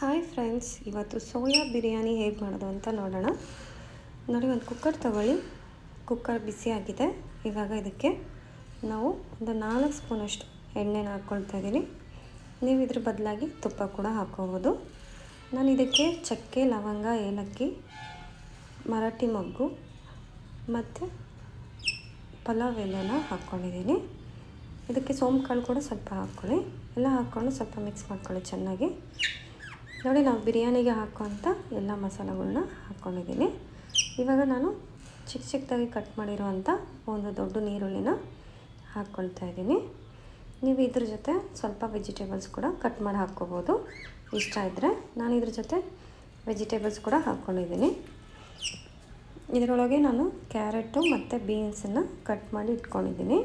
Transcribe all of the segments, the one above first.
Hi friends ಇವತ್ತು soya biryani ಹೇಗೆ ಮಾಡೋದು ಅಂತ ನೋಡೋಣ. ನೋಡಿ, ಒಂದು ಕುಕ್ಕರ್ ತಗೊಳ್ಳಿ. ಕುಕ್ಕರ್ ಬಿಸಿಯಾಗಿದೆ ಇವಾಗ ಇದಕ್ಕೆ ನಾವು ಒಂದು ನಾಲ್ಕು ಸ್ಪೂನಷ್ಟು ಎಣ್ಣೆನ ಹಾಕ್ಕೊಳ್ತಾ ಇದ್ದೀನಿ. ನೀವು ಇದ್ರ ಬದಲಾಗಿ ತುಪ್ಪ ಕೂಡ ಹಾಕ್ಕೋಬೋದು ನಾನು ಇದಕ್ಕೆ ಚಕ್ಕೆ, ಲವಂಗ, ಏಲಕ್ಕಿ, ಮರಾಠಿ ಮೊಗ್ಗು ಮತ್ತು ಪಲಾವ್ ಎಲೆನ ಹಾಕ್ಕೊಂಡಿದ್ದೀನಿ ಇದಕ್ಕೆ ಸೋಂಪು ಕಾಳು ಕೂಡ ಸ್ವಲ್ಪ ಹಾಕ್ಕೊಳ್ಳಿ ಎಲ್ಲ ಹಾಕ್ಕೊಂಡು ಸ್ವಲ್ಪ ಮಿಕ್ಸ್ ಮಾಡ್ಕೊಳ್ಳಿ ಚೆನ್ನಾಗಿ. ನೋಡಿ, ನಾವು ಬಿರಿಯಾನಿಗೆ ಹಾಕುವಂಥ ಎಲ್ಲ ಮಸಾಲೆಗಳನ್ನ ಹಾಕ್ಕೊಂಡಿದ್ದೀನಿ ಇವಾಗ ನಾನು ಚಿಕ್ಕ ಚಿಕ್ಕದಾಗಿ ಕಟ್ ಮಾಡಿರುವಂಥ ಒಂದು ದೊಡ್ಡ ನೀರುಳ್ಳಿನ ಹಾಕ್ಕೊಳ್ತಾ ಇದ್ದೀನಿ. ನೀವು ಇದ್ರ ಜೊತೆ ಸ್ವಲ್ಪ ವೆಜಿಟೇಬಲ್ಸ್ ಕೂಡ ಕಟ್ ಮಾಡಿ ಹಾಕ್ಕೋಬೋದು. ಇಷ್ಟ ಇದ್ದರೆ ನಾನು ಇದ್ರ ಜೊತೆ ವೆಜಿಟೇಬಲ್ಸ್ ಕೂಡ ಹಾಕ್ಕೊಂಡಿದ್ದೀನಿ ಇದರೊಳಗೆ ನಾನು ಕ್ಯಾರೆಟು ಮತ್ತು ಬೀನ್ಸನ್ನು ಕಟ್ ಮಾಡಿ ಇಟ್ಕೊಂಡಿದ್ದೀನಿ.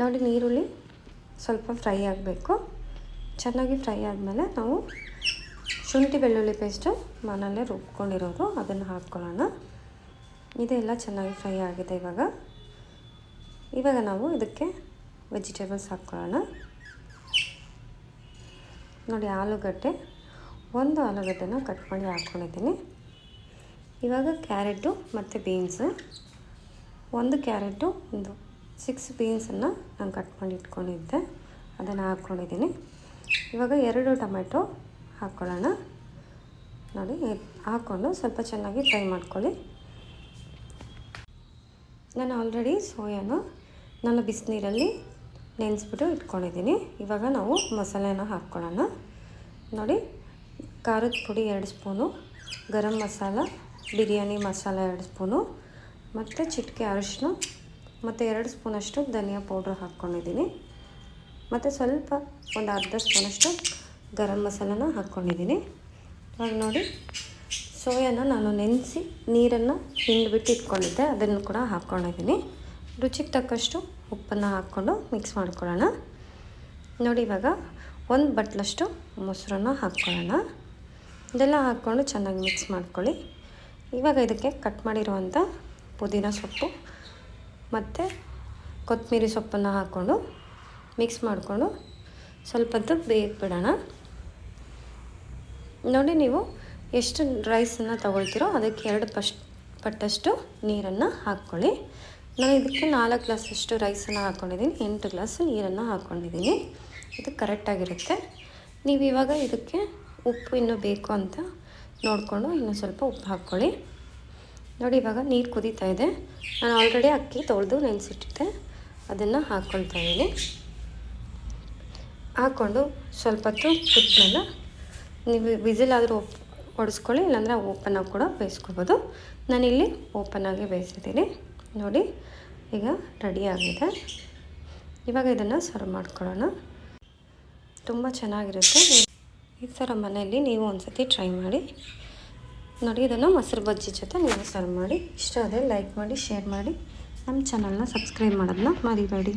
ನೋಡಿ, ನೀರುಳ್ಳಿ ಸ್ವಲ್ಪ ಫ್ರೈ ಆಗಬೇಕು. ಚೆನ್ನಾಗಿ ಫ್ರೈ ಆದಮೇಲೆ ನಾವು ಶುಂಠಿ ಬೆಳ್ಳುಳ್ಳಿ ಪೇಸ್ಟು ಮನೆಯಲ್ಲೇ ರುಬ್ಕೊಂಡಿರೋದು, ಅದನ್ನು ಹಾಕ್ಕೊಳ್ಳೋಣ. ಇದೆಲ್ಲ ಚೆನ್ನಾಗಿ ಫ್ರೈ ಆಗಿದೆ ಇವಾಗ. ಇವಾಗ ನಾವು ಇದಕ್ಕೆ ವೆಜಿಟೇಬಲ್ಸ್ ಹಾಕ್ಕೊಳ್ಳೋಣ. ನೋಡಿ, ಆಲೂಗಡ್ಡೆ, ಒಂದು ಆಲೂಗಡ್ಡೆನ ಕಟ್ ಮಾಡಿ ಹಾಕ್ಕೊಂಡಿದ್ದೀನಿ. ಇವಾಗ ಕ್ಯಾರೆಟು ಮತ್ತು ಬೀನ್ಸು. ಒಂದು ಕ್ಯಾರೆಟು, ಒಂದು ಸಿಕ್ಸ್ ಬೀನ್ಸನ್ನು ನಾನು ಕಟ್ ಮಾಡಿ ಇಟ್ಕೊಂಡಿದ್ದೆ. ಅದನ್ನು ಹಾಕ್ಕೊಂಡಿದ್ದೀನಿ. ಇವಾಗ ಎರಡು ಟೊಮೆಟೊ ಹಾಕ್ಕೊಳ್ಳೋಣ. ನೋಡಿ ಹಾಕ್ಕೊಂಡು ಸ್ವಲ್ಪ ಚೆನ್ನಾಗಿ ಫ್ರೈ ಮಾಡ್ಕೊಳ್ಳಿ. ನಾನು ಆಲ್ರೆಡಿ ಸೋಯಾನ ನಾನು ಬಿಸಿನೀರಲ್ಲಿ ನೆನೆಸ್ಬಿಟ್ಟು ಇಟ್ಕೊಂಡಿದ್ದೀನಿ. ಇವಾಗ ನಾವು ಮಸಾಲೆನ ಹಾಕ್ಕೊಳ್ಳೋಣ. ನೋಡಿ, ಖಾರದ ಪುಡಿ ಎರಡು ಸ್ಪೂನು, ಗರಂ ಮಸಾಲ, ಬಿರಿಯಾನಿ ಮಸಾಲ ಎರಡು ಸ್ಪೂನು, ಮತ್ತು ಚಿಟಿಕೆ ಅರಿಶಿನ ಮತ್ತು ಎರಡು ಸ್ಪೂನಷ್ಟು ಧನಿಯಾ ಪೌಡ್ರ್ ಹಾಕ್ಕೊಂಡಿದ್ದೀನಿ. ಮತ್ತು ಸ್ವಲ್ಪ ಒಂದು ಅರ್ಧ ಸ್ಪೂನಷ್ಟು ಗರಂ ಮಸಾಲನ ಹಾಕ್ಕೊಂಡಿದ್ದೀನಿ. ಇವಾಗ ನೋಡಿ. ಸೋಯಾನ ನಾನು ನೆನೆಸಿ ನೀರನ್ನು ಹಿಂಡ್ಬಿಟ್ಟು ಇಟ್ಕೊಂಡಿದ್ದೆ. ಅದನ್ನು ಕೂಡ ಹಾಕ್ಕೊಂಡಿದ್ದೀನಿ. ರುಚಿಗೆ ತಕ್ಕಷ್ಟು ಉಪ್ಪನ್ನು ಹಾಕ್ಕೊಂಡು ಮಿಕ್ಸ್ ಮಾಡ್ಕೊಳ್ಳೋಣ. ನೋಡಿ ಇವಾಗ ಒಂದು ಬಟ್ಲಷ್ಟು ಮೊಸರನ್ನ ಹಾಕ್ಕೊಳ್ಳೋಣ. ಇದೆಲ್ಲ ಹಾಕ್ಕೊಂಡು ಚೆನ್ನಾಗಿ ಮಿಕ್ಸ್ ಮಾಡ್ಕೊಳ್ಳಿ. ಇವಾಗ ಇದಕ್ಕೆ ಕಟ್ ಮಾಡಿರುವಂಥ ಪುದೀನ ಸೊಪ್ಪು ಮತ್ತು ಕೊತ್ತಂಬರಿ ಸೊಪ್ಪನ್ನು ಹಾಕ್ಕೊಂಡು ಮಿಕ್ಸ್ ಮಾಡಿಕೊಂಡು ಸ್ವಲ್ಪ ಹೊತ್ತು ಬೇಯಕ್ಕೆ ಬಿಡೋಣ. ನೋಡಿ ನೀವು ಎಷ್ಟು ರೈಸನ್ನು ತೊಗೊಳ್ತೀರೋ ಅದಕ್ಕೆ ಎರಡು ಪಶ್, ಪಟ್ಟಷ್ಟು ನೀರನ್ನು ಹಾಕ್ಕೊಳ್ಳಿ. ನಾನು ಇದಕ್ಕೆ ನಾಲ್ಕು ಗ್ಲಾಸಷ್ಟು ರೈಸನ್ನು ಹಾಕ್ಕೊಂಡಿದ್ದೀನಿ, ಎಂಟು ಗ್ಲಾಸ್ ನೀರನ್ನು ಹಾಕ್ಕೊಂಡಿದ್ದೀನಿ. ಇದು ಕರೆಕ್ಟಾಗಿರುತ್ತೆ. ನೀವು ಇವಾಗ ಇದಕ್ಕೆ ಉಪ್ಪು ಇನ್ನೂ ಬೇಕು ಅಂತ ನೋಡಿಕೊಂಡು ಇನ್ನೂ ಸ್ವಲ್ಪ ಉಪ್ಪು ಹಾಕ್ಕೊಳ್ಳಿ. ನೋಡಿ ಇವಾಗ ನೀರು ಕುದೀತಾ ಇದೆ. ನಾನು ಆಲ್ರೆಡಿ ಅಕ್ಕಿ ತೊಳೆದು ನೆನೆಸಿಟ್ಟಿದ್ದೆ. ಅದನ್ನು ಹಾಕ್ಕೊಳ್ತಾ ಇದ್ದೀನಿ. ಹಾಕ್ಕೊಂಡು ಸ್ವಲ್ಪ ಹೊತ್ತು ಕುದ್ಮೇಲೆ ನೀವು ವಿಸಿಲಾದರೂ ಒಪ್ ಹೊಡೆಸ್ಕೊಳ್ಳಿ ಇಲ್ಲಾಂದರೆ ಓಪನಾಗಿ ಕೂಡ ಬೇಯಿಸ್ಕೊಬೋದು. ನಾನಿಲ್ಲಿ ಓಪನಾಗಿ ಬೇಯಿಸಿದ್ದೀನಿ. ನೋಡಿ, ಈಗ ರೆಡಿ ಆಗಿದೆ. ಇವಾಗ ಇದನ್ನು ಸರ್ವ್ ಮಾಡ್ಕೊಳ್ಳೋಣ. ತುಂಬ ಚೆನ್ನಾಗಿರುತ್ತೆ. ಈ ಥರ ಮನೆಯಲ್ಲಿ ನೀವು ಒಂದು ಸತಿ ಟ್ರೈ ಮಾಡಿ. ನೋಡಿ, ಇದನ್ನು ಮೊಸರು ಬಜ್ಜಿ ಜೊತೆ ನೀವು ಸರ್ವ್ ಮಾಡಿ. ಇಷ್ಟ ಆದರೆ ಲೈಕ್ ಮಾಡಿ, ಶೇರ್ ಮಾಡಿ. ನಮ್ಮ ಚಾನಲ್ನ ಸಬ್ಸ್ಕ್ರೈಬ್ ಮಾಡೋದನ್ನ ಮರಿಬೇಡಿ.